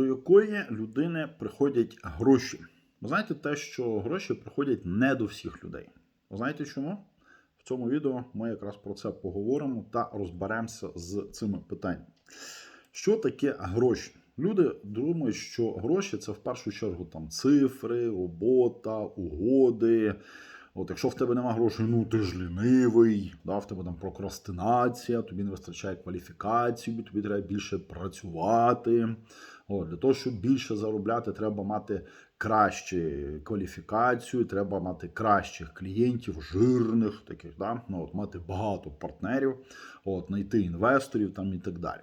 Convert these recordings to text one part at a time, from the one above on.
до якої людини приходять гроші. Ви знаєте те, що гроші приходять не до всіх людей. Ви знаєте чому? В цьому відео ми якраз про це поговоримо та розберемося з цими питаннями. Що таке гроші? Люди думають, що гроші це в першу чергу там цифри, робота, угоди. От якщо в тебе нема грошей, ну ти ж лінивий, да, в тебе там прокрастинація, тобі не вистачає кваліфікації, тобі треба більше працювати. От, для того, щоб більше заробляти, треба мати кращу кваліфікацію, треба мати кращих клієнтів, жирних таких, да? ну, от, мати багато партнерів, от, знайти інвесторів там і так далі.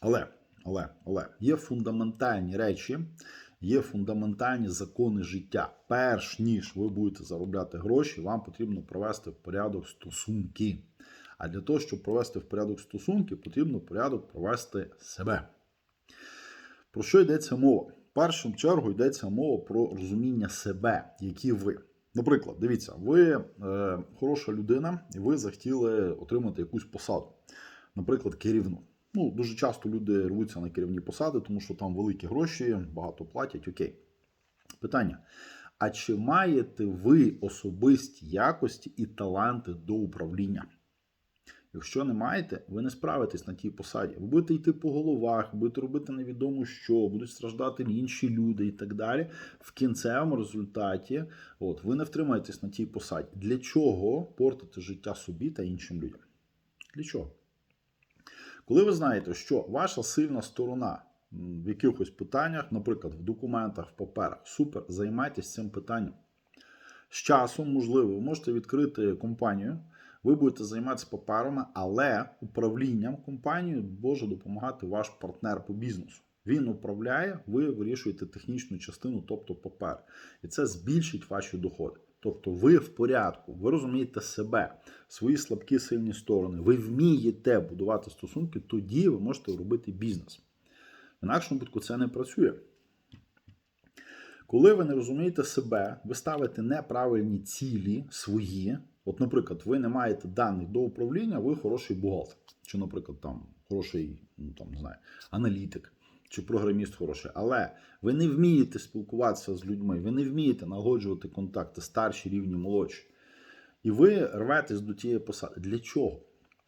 Але, але, але є фундаментальні речі, є фундаментальні закони життя. Перш ніж ви будете заробляти гроші, вам потрібно провести в порядок стосунки. А для того, щоб провести в порядок стосунки, потрібно в порядок провести себе. Про що йдеться мова? В першу чергу йдеться мова про розуміння себе, які ви. Наприклад, дивіться, ви е, хороша людина, і ви захотіли отримати якусь посаду, наприклад, керівну. Ну, дуже часто люди рвуться на керівні посади, тому що там великі гроші, багато платять. Окей. Питання: а чи маєте ви особисті якості і таланти до управління? Якщо не маєте, ви не справитесь на тій посаді. Ви будете йти по головах, будете робити невідомо що, будуть страждати інші люди і так далі. В кінцевому результаті от, ви не втримаєтесь на тій посаді. Для чого портити життя собі та іншим людям? Для чого? Коли ви знаєте, що ваша сильна сторона в якихось питаннях, наприклад, в документах, в паперах, супер, займайтесь цим питанням. З часом, можливо, ви можете відкрити компанію, ви будете займатися паперами, але управлінням компанією може допомагати ваш партнер по бізнесу. Він управляє, ви вирішуєте технічну частину, тобто папер. І це збільшить ваші доходи. Тобто ви в порядку, ви розумієте себе, свої слабкі сильні сторони, ви вмієте будувати стосунки, тоді ви можете робити бізнес. В інакшому випадку це не працює. Коли ви не розумієте себе, ви ставите неправильні цілі свої. От, наприклад, ви не маєте даних до управління, ви хороший бухгалтер. Чи, наприклад, там хороший ну, там, не знаю, аналітик, чи програміст хороший. Але ви не вмієте спілкуватися з людьми, ви не вмієте налагоджувати контакти, старші рівні, молодші. І ви рветесь до тієї посади. Для чого?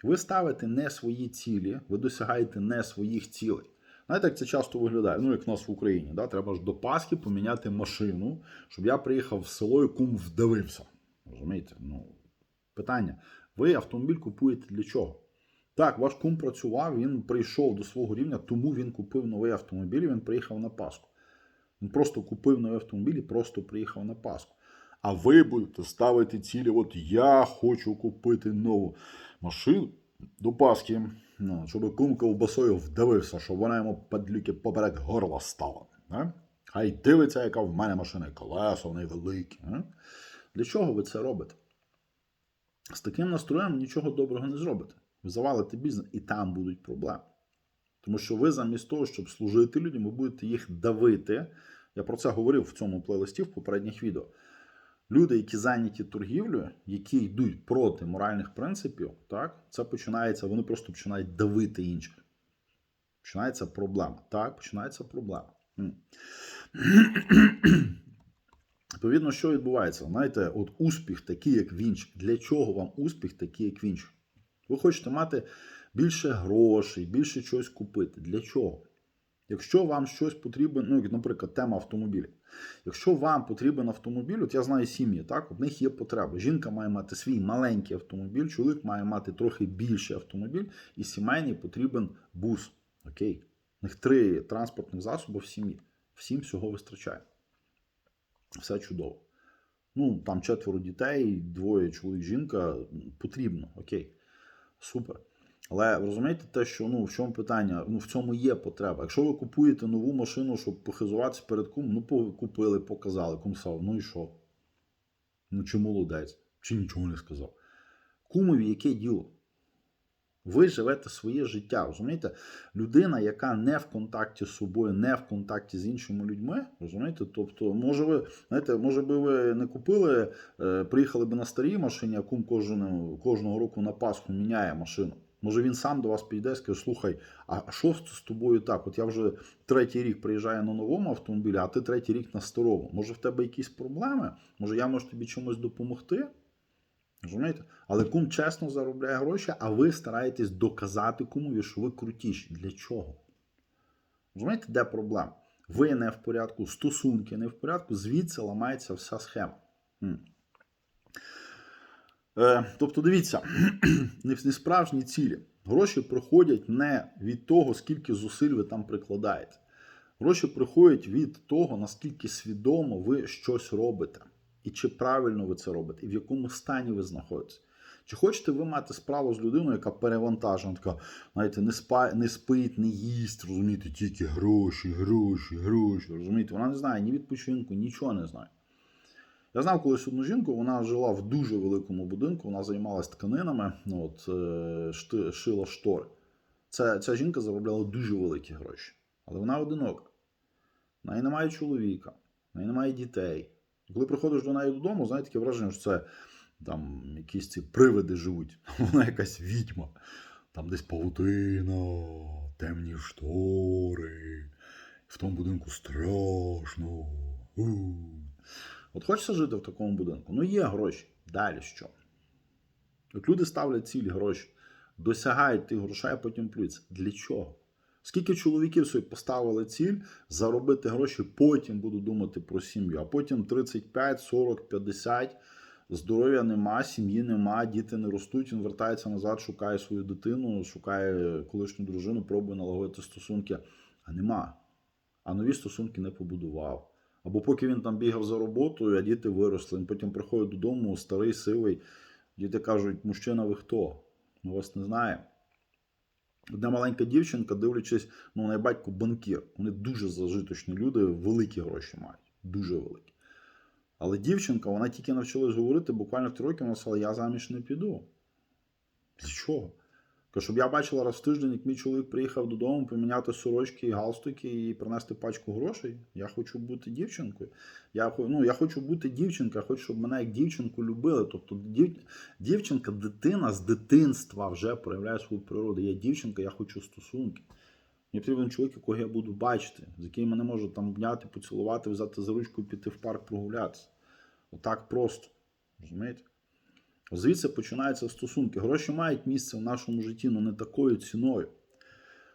Ви ставите не свої цілі, ви досягаєте не своїх цілей. Знаєте, як це часто виглядає? Ну, як в нас в Україні. Да? Треба ж до Пасхи поміняти машину, щоб я приїхав в село і кум вдавився. Розумієте? Ну, Питання: ви автомобіль купуєте для чого? Так, ваш кум працював, він прийшов до свого рівня, тому він купив новий автомобіль він приїхав на Пасху. Він просто купив новий автомобіль і просто приїхав на Пасху. А ви будете ставити цілі, от я хочу купити нову машину до Пасхи, ну, щоб кум ковбасою вдавився, щоб вона йому падлюки поперек горла стала. Не? Хай дивиться, яка в мене машина, колеса, вони великі. Не? Для чого ви це робите? З таким настроєм нічого доброго не зробите. Ви завалите бізнес, і там будуть проблеми. Тому що ви замість того, щоб служити людям, ви будете їх давити. Я про це говорив в цьому плейлисті в попередніх відео. Люди, які зайняті торгівлею, які йдуть проти моральних принципів, так, це починається, вони просто починають давити інших. Починається проблема. Так, починається проблема. Відповідно, що відбувається? Знаєте, от успіх такий, як в інших. Для чого вам успіх такий, як в інших? Ви хочете мати більше грошей, більше чогось купити. Для чого? Якщо вам щось потрібно, ну, наприклад, тема автомобілів. Якщо вам потрібен автомобіль, от я знаю сім'ї, так, в них є потреба. Жінка має мати свій маленький автомобіль, чоловік має мати трохи більший автомобіль, і сімейний потрібен бус. Окей. У них три транспортних засоби в сім'ї. Всім всього вистачає. Все чудово. Ну, там четверо дітей, двоє чоловік, жінка потрібно. Окей. Супер. Але розумієте те, що ну, в чому питання? Ну, в цьому є потреба. Якщо ви купуєте нову машину, щоб похизуватися перед кум, ну купили, показали, кум сказав, ну і що? Ну чи молодець, чи нічого не сказав. Кумові яке діло? Ви живете своє життя. Розумієте? Людина, яка не в контакті з собою, не в контакті з іншими людьми, розумієте? Тобто, може ви, знаєте, може би ви не купили, е, приїхали би на старій машині, а кум кожного, кожного року на Пасху міняє машину. Може він сам до вас підійде і скаже, слухай, а що з тобою так? От я вже третій рік приїжджаю на новому автомобілі, а ти третій рік на старому. Може в тебе якісь проблеми? Може я можу тобі чимось допомогти? Розумієте? Але кум чесно заробляє гроші, а ви стараєтесь доказати кумові, що ви крутіші. Для чого? Розумієте, де проблема? Ви не в порядку, стосунки не в порядку, звідси ламається вся схема. М. Е, тобто, дивіться, не справжні цілі. Гроші приходять не від того, скільки зусиль ви там прикладаєте. Гроші приходять від того, наскільки свідомо ви щось робите. І чи правильно ви це робите, і в якому стані ви знаходитесь. Чи хочете ви мати справу з людиною, яка перевантажена, така, знаєте, не, спа, не спить, не їсть, розумієте, тільки гроші, гроші, гроші. Розумієте, вона не знає ні відпочинку, нічого не знає. Я знав колись одну жінку, вона жила в дуже великому будинку, вона займалась тканинами, ну, от, е, шти, шила штори. Це, ця жінка заробляла дуже великі гроші. Але вона одинока. В неї немає чоловіка, в неї немає дітей. Коли приходиш до неї додому, знаєте, таке враження, що це там якісь ці привиди живуть. Вона якась відьма. Там десь павутина, темні штори. В тому будинку страшно. У. От хочеться жити в такому будинку. Ну, є гроші. Далі що? От люди ставлять цілі гроші, досягають тих грошей, а потім плюються. Для чого? Скільки чоловіків собі поставили ціль заробити гроші, потім буду думати про сім'ю, а потім 35, 40, 50, здоров'я нема, сім'ї нема, діти не ростуть, він вертається назад, шукає свою дитину, шукає колишню дружину, пробує налагодити стосунки, а нема. А нові стосунки не побудував. Або поки він там бігав за роботою, а діти виросли. Він потім приходить додому, старий, сивий. Діти кажуть, мужчина, ви хто? Ми вас не знаємо. Одна маленька дівчинка, дивлячись, ну, на батько банкір. Вони дуже зажиточні люди, великі гроші мають. Дуже великі. Але дівчинка, вона тільки навчилась говорити, буквально три роки вона сказала, я заміж не піду. З чого? Кажу, щоб я бачила раз в тиждень, як мій чоловік приїхав додому поміняти сорочки і галстуки і принести пачку грошей. Я хочу бути дівчинкою. Я, ну, я хочу бути дівчинкою, я хочу, щоб мене як дівчинку любили. Тобто дів, дівчинка, дитина з дитинства вже проявляє свою природу. Я дівчинка, я хочу стосунки. Мені потрібен чоловік, якого я буду бачити, з яким мене можу там обняти, поцілувати, взяти за ручку і піти в парк прогулятися. Отак просто. Розумієте? Звідси починаються стосунки. Гроші мають місце в нашому житті, але не такою ціною.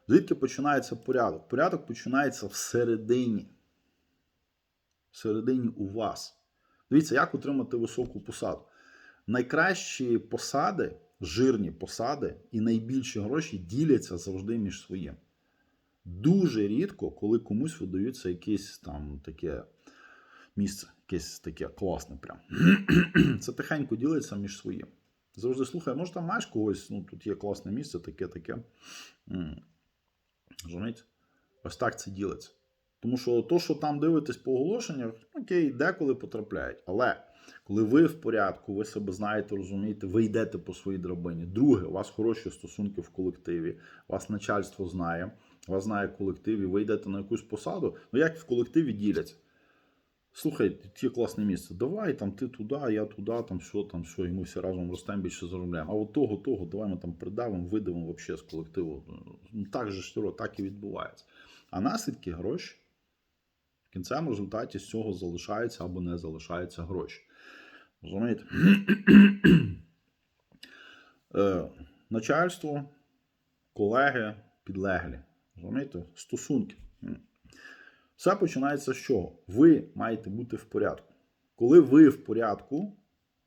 Звідки починається порядок? Порядок починається всередині. Всередині у вас. Дивіться, як отримати високу посаду. Найкращі посади, жирні посади і найбільші гроші діляться завжди між своїм. Дуже рідко, коли комусь видаються якесь там таке місце, якесь таке класне прям. Це тихенько ділиться між своїм. Завжди слухай, може там маєш когось, ну тут є класне місце, таке, таке. Розумієте? Ось так це ділиться. Тому що то, що там дивитесь по оголошеннях, окей, деколи потрапляють. Але коли ви в порядку, ви себе знаєте, розумієте, ви йдете по своїй драбині. Друге, у вас хороші стосунки в колективі, вас начальство знає, вас знає колектив, і ви йдете на якусь посаду. Ну як в колективі діляться? Слухай, ті класне місце. Давай там ти туди, я туди, там все, там все, і ми всі разом ростемо, більше заробляємо. А от того, того, давай ми там придавимо, видавимо взагалі з колективу. Ну, так же ж так і відбувається. А наслідки гроші. В кінцевому результаті з цього залишаються або не залишаються гроші. Розумієте? е, начальство, колеги, підлеглі. Розумієте? Стосунки. Все починається з чого? Ви маєте бути в порядку. Коли ви в порядку,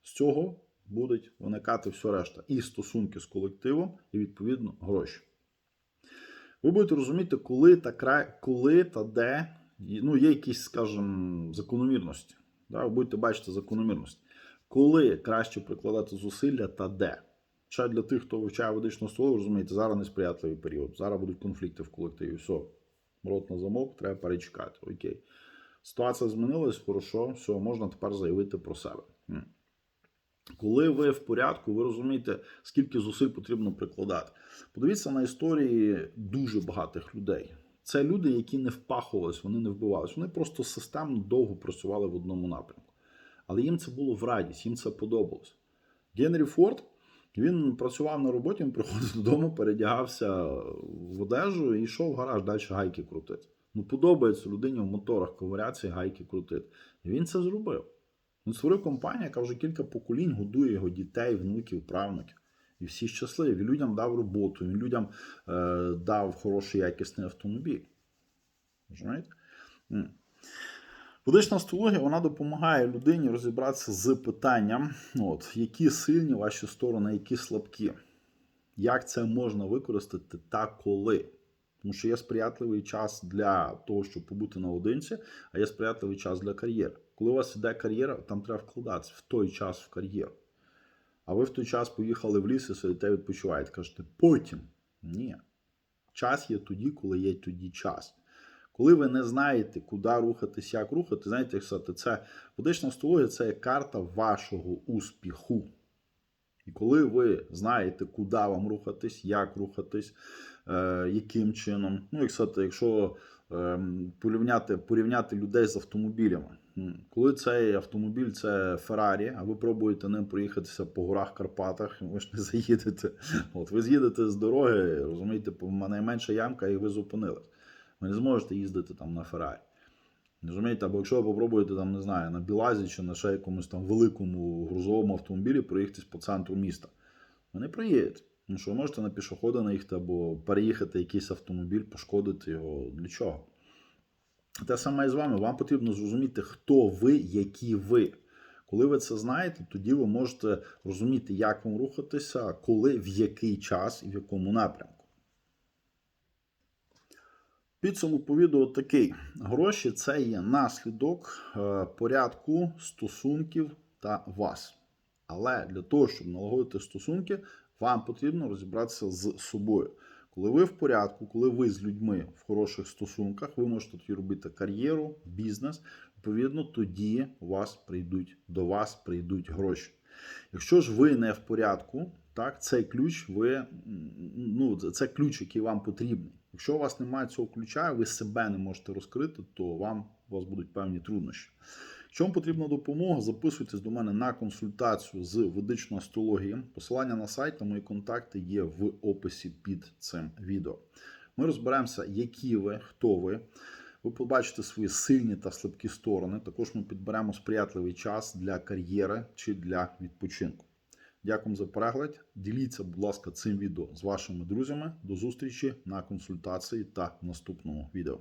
з цього будуть виникати все решта. І стосунки з колективом, і відповідно гроші. Ви будете розуміти, коли та край, коли та де ну, є якісь, скажімо, закономірності. Да? Ви будете бачити закономірності. Коли краще прикладати зусилля та де. Ще для тих, хто вивчає ведичну слово, розумієте, зараз несприятливий період. Зараз будуть конфлікти в колективі. Все, рот на замок, треба перечекати. Окей. Ситуація змінилась, хорошо, все, можна тепер заявити про себе. Коли ви в порядку, ви розумієте, скільки зусиль потрібно прикладати. Подивіться на історії дуже багатих людей. Це люди, які не впахувались, вони не вбивались. Вони просто системно довго працювали в одному напрямку. Але їм це було в радість, їм це подобалось. Генрі Форд Він працював на роботі, він приходив додому, передягався в одежу і йшов в гараж далі гайки крутити. Ну, подобається людині в моторах ковирятися і гайки крутити. І він це зробив. Він створив компанію, яка вже кілька поколінь годує його дітей, внуків, правнуків. І всі щасливі. Він людям дав роботу, він людям е, дав хороший якісний автомобіль. Розумієте? Ведична астрологія вона допомагає людині розібратися з питанням, от, які сильні ваші сторони, які слабкі. Як це можна використати та коли? Тому що є сприятливий час для того, щоб побути наодинці, а є сприятливий час для кар'єри. Коли у вас іде кар'єра, там треба вкладатися в той час в кар'єру. А ви в той час поїхали в ліс і сидите відпочиваєте. Кажете, потім. Ні. Час є тоді, коли є тоді час. Коли ви не знаєте, куди рухатись, як рухати, знаєте, як сказати, це ведична астрологія це карта вашого успіху. І коли ви знаєте, куди вам рухатись, як рухатись, е, яким чином. Ну, як сказати, якщо е, порівняти, порівняти людей з автомобілями. Коли цей автомобіль це Феррарі, а ви пробуєте ним проїхатися по горах Карпатах, ви ж не заїдете. От ви з'їдете з дороги, розумієте, по- найменша ямка, і ви зупинились. Ви не зможете їздити там на Феррарі. Розумієте, або якщо ви попробуєте там, не знаю, на Білазі чи на ще якомусь там великому грузовому автомобілі проїхатись по центру міста, ви не проїдете. Тому що ви можете на пішохода наїхати або переїхати якийсь автомобіль, пошкодити його. Для чого? Те саме і з вами. Вам потрібно зрозуміти, хто ви, які ви. Коли ви це знаєте, тоді ви можете розуміти, як вам рухатися, коли, в який час і в якому напрямку. Підсумок по такий: гроші це є наслідок е, порядку стосунків та вас. Але для того, щоб налагодити стосунки, вам потрібно розібратися з собою. Коли ви в порядку, коли ви з людьми в хороших стосунках, ви можете тоді робити кар'єру, бізнес. Відповідно, тоді у вас прийдуть до вас прийдуть гроші. Якщо ж ви не в порядку, так, цей ключ ви ну, це ключ, який вам потрібний. Якщо у вас немає цього ключа, ви себе не можете розкрити, то вам у вас будуть певні труднощі. Якщо вам потрібна допомога, записуйтесь до мене на консультацію з ведичної астрології. Посилання на сайт та мої контакти є в описі під цим відео. Ми розберемося, які ви, хто ви. Ви побачите свої сильні та слабкі сторони. Також ми підберемо сприятливий час для кар'єри чи для відпочинку. Дякую за перегляд. Діліться, будь ласка, цим відео з вашими друзями. До зустрічі на консультації та наступному відео.